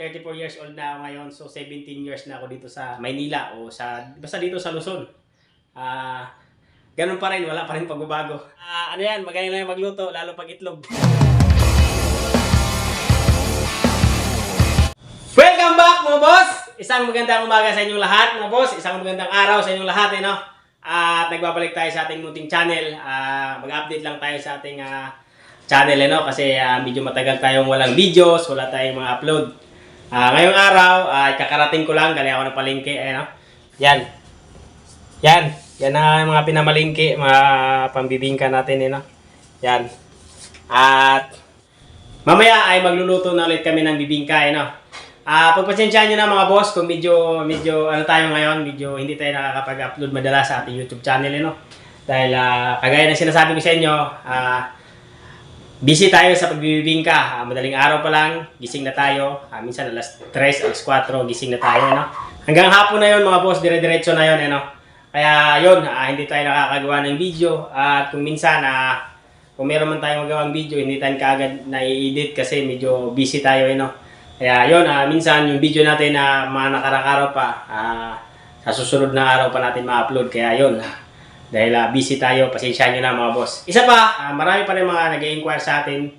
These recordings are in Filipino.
34 years old na ako ngayon. So, 17 years na ako dito sa Maynila o sa, basta dito sa Luzon. Ah, ganun pa rin, wala pa rin pagbabago. Ah, ano yan, magaling lang magluto, lalo pag itlog. Welcome back mga boss! Isang magandang umaga sa inyong lahat mga boss. Isang magandang araw sa inyong lahat eh, no? At nagbabalik tayo sa ating munting channel. Ah, mag-update lang tayo sa ating ah, channel eh, no? Kasi ah, medyo matagal tayong walang videos, wala tayong mga upload. Ah, ngayong araw, ay kakarating ko lang, galing ako ng palengke, eh, no? Yan. Yan. Yan na mga pinamalingki, mga pambibingka natin, eh, no? Yan. At mamaya ay magluluto na ulit kami ng bibingka, eh, no? Ah, pagpasensyahan nyo na mga boss kung medyo medyo ano tayo ngayon, medyo hindi tayo nakakapag-upload madalas sa ating YouTube channel, eh, no? Dahil ah, kagaya ng sinasabi ko sa inyo, ah busy tayo sa pagbibingka. Ah, madaling araw pa lang, gising na tayo. Ah, minsan alas 3, alas 4, gising na tayo, no? Hanggang hapon na yon mga boss, dire-diretso na yon, eh, no? Kaya yun, ah, hindi tayo nakakagawa ng video. At kung minsan, ah, kung meron man tayong magawang video, hindi tayo kaagad na-edit kasi medyo busy tayo, eh, no? Kaya yun, ah, minsan yung video natin na mga nakarang pa, ah, sa susunod na araw pa natin ma-upload. Kaya ah, dahil ah, busy tayo, pasensyahan nyo na mga boss. Isa pa, ah, marami pa rin mga nag-inquire sa atin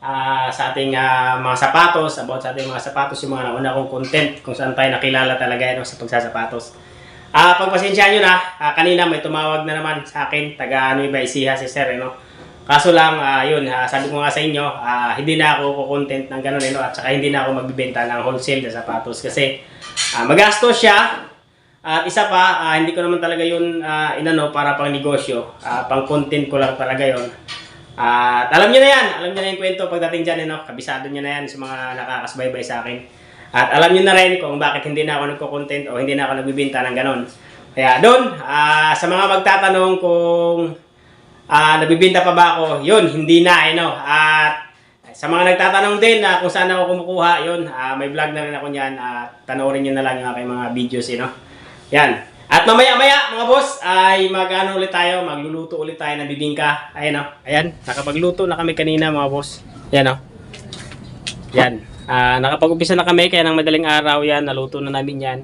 ah, sa ating ah, mga sapatos, about sa ating mga sapatos, yung mga nauna kong content kung saan tayo nakilala talaga no, sa pagsasapatos. Ah, pagpasensyahan nyo na, ah, kanina may tumawag na naman sa akin, taga ano iba isiha si Sir, eh, no? Kaso lang, ah, yun, ah, sabi ko nga sa inyo, ah, hindi na ako kukontent ng ganun, eh, no? at saka hindi na ako magbibenta ng wholesale na sapatos kasi ah, magastos siya, at isa pa, ah, hindi ko naman talaga yun ah, inano para pang negosyo, ah, pang content ko lang talaga yun. At alam niyo na yan, alam niyo na yung kwento pagdating dyan, eh, no? kabisado niyo na yan sa mga nakakasbaybay sa akin. At alam niyo na rin kung bakit hindi na ako nagko-content o hindi na ako nagbibenta ng ganon. Kaya doon, ah, sa mga magtatanong kung ah, nabibenta pa ba ako, yun, hindi na, eh, no? At sa mga nagtatanong din na kung saan ako kumukuha, yun, ah, may vlog na rin ako niyan. at panoorin niyo na lang yung aking mga videos, eh, no? Yan. At mamaya-maya, mga boss, ay mag-ano ulit tayo, magluluto ulit tayo ng bibingka. Ayan, no? Ayan, nakapagluto na kami kanina, mga boss. Yan, no? Yan. Ah, nakapag-umpisa na kami, kaya ng madaling araw yan, naluto na namin yan.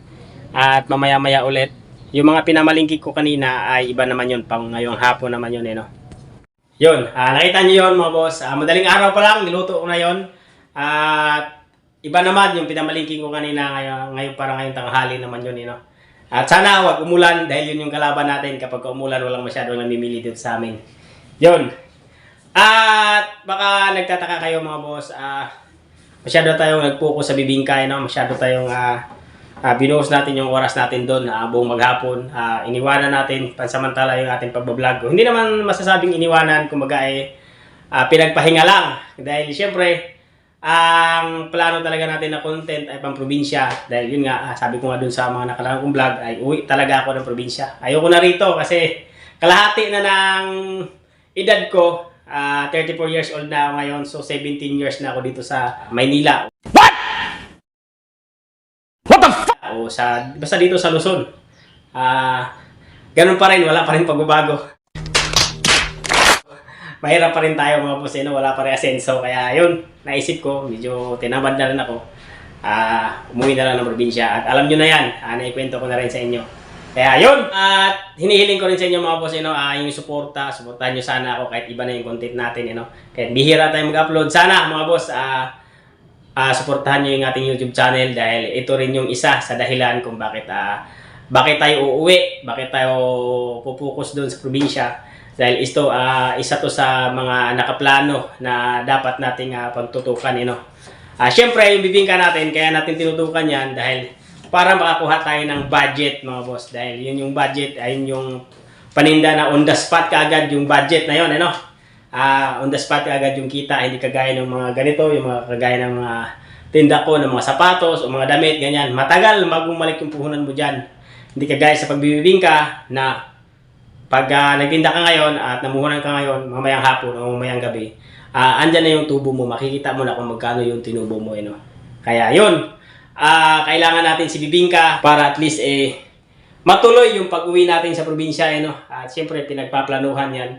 At mamaya-maya ulit. Yung mga pinamalingkik ko kanina ay iba naman yun, pang ngayong hapon naman yun, eh, no? Yun, ah, nakita niyo yun mga boss. Ah, madaling araw pa lang, niluto ko na yun. At iba naman yung pinamalingking ko kanina ngayon, ngayon para ngayong tanghali naman yun, eh, no? At sana wag umulan dahil yun yung kalaban natin kapag umulan walang masyadong namimili dito sa amin. Yun. At baka nagtataka kayo mga boss, ah masyado tayong nag-focus sa bibingka, eh, no? Masyado tayong ah ah, binuhos natin yung oras natin doon ah, buong maghapon. Ah, iniwanan natin pansamantala yung ating pagbablog. Hindi naman masasabing iniwanan, kumbaga eh, ah, pinagpahinga lang. Dahil siyempre, ang plano talaga natin na content ay pang probinsya. Dahil yun nga, ah, sabi ko nga dun sa mga nakalaang kong vlog, ay uwi talaga ako ng probinsya. Ayoko na rito kasi kalahati na ng edad ko. ah, 34 years old na ako ngayon, so 17 years na ako dito sa Maynila. o sa basta dito sa Luzon. Ah, ganun pa rin, wala pa rin pagbabago. Mahirap pa rin tayo mga boss, eh, no? wala pa rin asenso. Kaya yun, naisip ko, medyo tinamad na rin ako. Ah, umuwi na lang ng probinsya. At alam nyo na yan, ah, naikwento ko na rin sa inyo. Kaya yun, at hinihiling ko rin sa inyo mga boss, you know, ah, yung suporta, suportahan nyo sana ako kahit iba na yung content natin, you know. Kahit bihira tayo mag-upload. Sana mga boss, ah, ah suportahan niyo yung ating YouTube channel dahil ito rin yung isa sa dahilan kung bakit ah bakit tayo uuwi, bakit tayo pupukus doon sa probinsya. Dahil ito ah isa to sa mga nakaplano na dapat nating ah, pagtutukan, you know. Ah syempre yung bibingka natin kaya natin tinutukan 'yan dahil para makakuha tayo ng budget mga boss dahil yun yung budget ay yung paninda na on the spot kaagad yung budget na yun ano ah on the spot agad yung kita, hindi kagaya ng mga ganito, yung mga kagaya ng mga tinda ko, ng mga sapatos o mga damit, ganyan. Matagal bago yung puhunan mo dyan. Hindi kagaya sa pagbibingka na pag ah, nagtinda ka ngayon at namuhunan ka ngayon, mamayang hapon o mamayang gabi, ah andyan na yung tubo mo, makikita mo na kung magkano yung tinubo mo. Eh, no? Kaya yun, ah kailangan natin si Bibingka para at least eh, matuloy yung pag-uwi natin sa probinsya. Eh, no? At siyempre, pinagpaplanuhan yan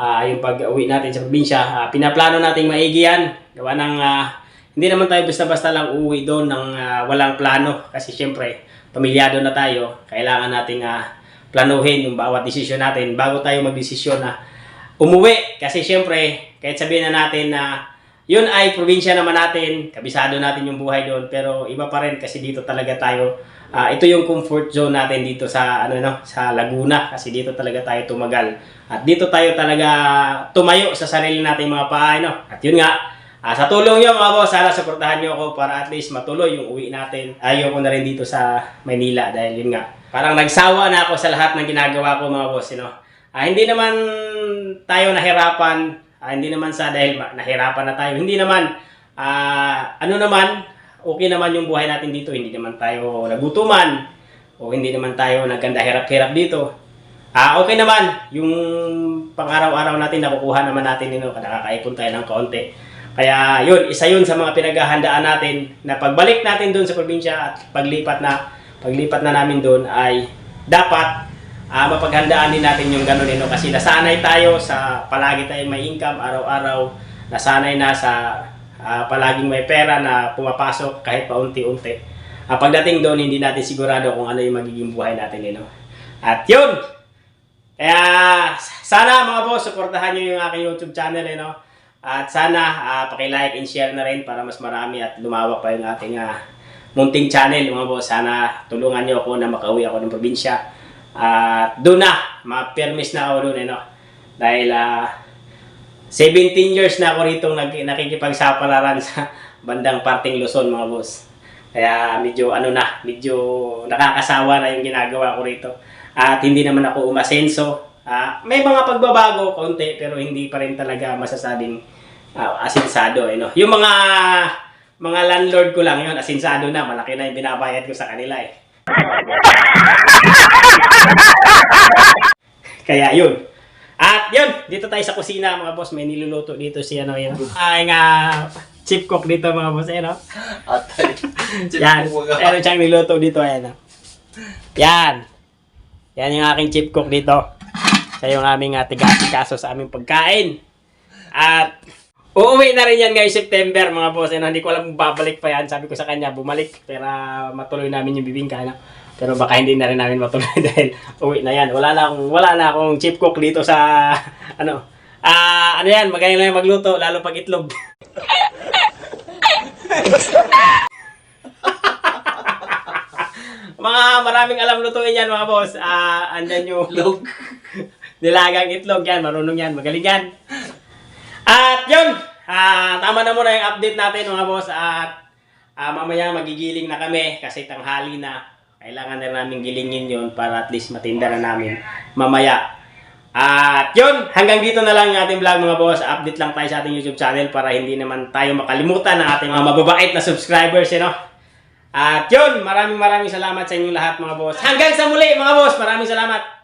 ah yung pag-uwi natin sa probinsya. Ah, pinaplano nating maigi yan. Gawa ng ah, hindi naman tayo basta-basta lang uuwi doon ng ah, walang plano. Kasi syempre, pamilyado na tayo. Kailangan nating ah, planuhin yung bawat desisyon natin bago tayo magdesisyon na umuwi. Kasi syempre, kahit sabihin na natin na yun ay probinsya naman natin, kabisado natin yung buhay doon, pero iba pa rin kasi dito talaga tayo. ah, ito yung comfort zone natin dito sa ano no, sa Laguna kasi dito talaga tayo tumagal. At dito tayo talaga tumayo sa sarili nating mga paa, no. At yun nga, ah, sa tulong niyo mga boss, sana suportahan niyo ako para at least matuloy yung uwi natin. Ayaw ko na rin dito sa Maynila dahil yun nga, parang nagsawa na ako sa lahat ng ginagawa ko mga boss, you know. Ah, hindi naman tayo nahirapan, ah, hindi naman sa dahil nahirapan na tayo. Hindi naman, ah, ano naman, okay naman yung buhay natin dito. Hindi naman tayo nagutuman o hindi naman tayo nagkanda hirap-hirap dito. Ah, okay naman. Yung pang-araw-araw natin, nakukuha naman natin yun. Nakakaipon tayo ng kaunti. Kaya yun, isa yun sa mga pinaghahandaan natin na pagbalik natin doon sa probinsya at paglipat na paglipat na namin doon ay dapat ah mapaghandaan din natin yung ganun ino kasi nasanay tayo sa palagi tayong may income araw-araw nasanay na sa ah, palaging may pera na pumapasok kahit paunti-unti. Ah, pagdating doon hindi natin sigurado kung ano yung magiging buhay natin ino at yun! Kaya sana mga boss suportahan niyo yung aking YouTube channel eh, no? at sana ah, paki-like and share na rin para mas marami at lumawak pa yung ating ah, munting channel mga boss sana tulungan niyo ako na makauwi ako ng probinsya at doon na, ma-permis na ako doon, eh, no? Dahil ah, 17 years na ako rito nag, nakikipagsapalaran sa bandang parting Luzon, mga boss. Kaya medyo ano na, medyo nakakasawa na yung ginagawa ko rito. At hindi naman ako umasenso. Ah, may mga pagbabago, konti, pero hindi pa rin talaga masasabing ah, asinsado. Eh, no? Yung mga mga landlord ko lang yun, asinsado na, malaki na yung binabayad ko sa kanila eh. Kaya yun. At yun, dito tayo sa kusina mga boss. May niluluto dito si ano yun. Ay nga, chip cook dito mga boss. Ayan o. Atay. Yan. Meron siyang niluto dito. Ayan o. Yan. Yan yung aking chip cook dito. Siya yung aming uh, tiga-asikaso sa aming pagkain. At uuwi na rin yan ngayong September mga boss. Ano, hindi ko alam kung babalik pa yan. Sabi ko sa kanya, bumalik. Pero matuloy namin yung bibingka. Ano? Pero baka hindi na rin namin matuloy dahil uwi na yan. Wala na akong, wala na akong chip cook dito sa ano. Ah, ano yan, magaling lang yung magluto lalo pag itlog. mga maraming alam lutuin yan mga boss. Ah, andyan yung Log. nilagang itlog yan, marunong yan, magaling yan. At yun, ah, tama na muna yung update natin mga boss at ah, mamaya magigiling na kami kasi tanghali na. Kailangan na namin gilingin yun para at least matinda na namin mamaya. At yun, hanggang dito na lang yung ating vlog mga boss. Update lang tayo sa ating YouTube channel para hindi naman tayo makalimutan ng ating mga mababait na subscribers, you know? At yun, maraming maraming salamat sa inyong lahat mga boss. Hanggang sa muli mga boss, maraming salamat.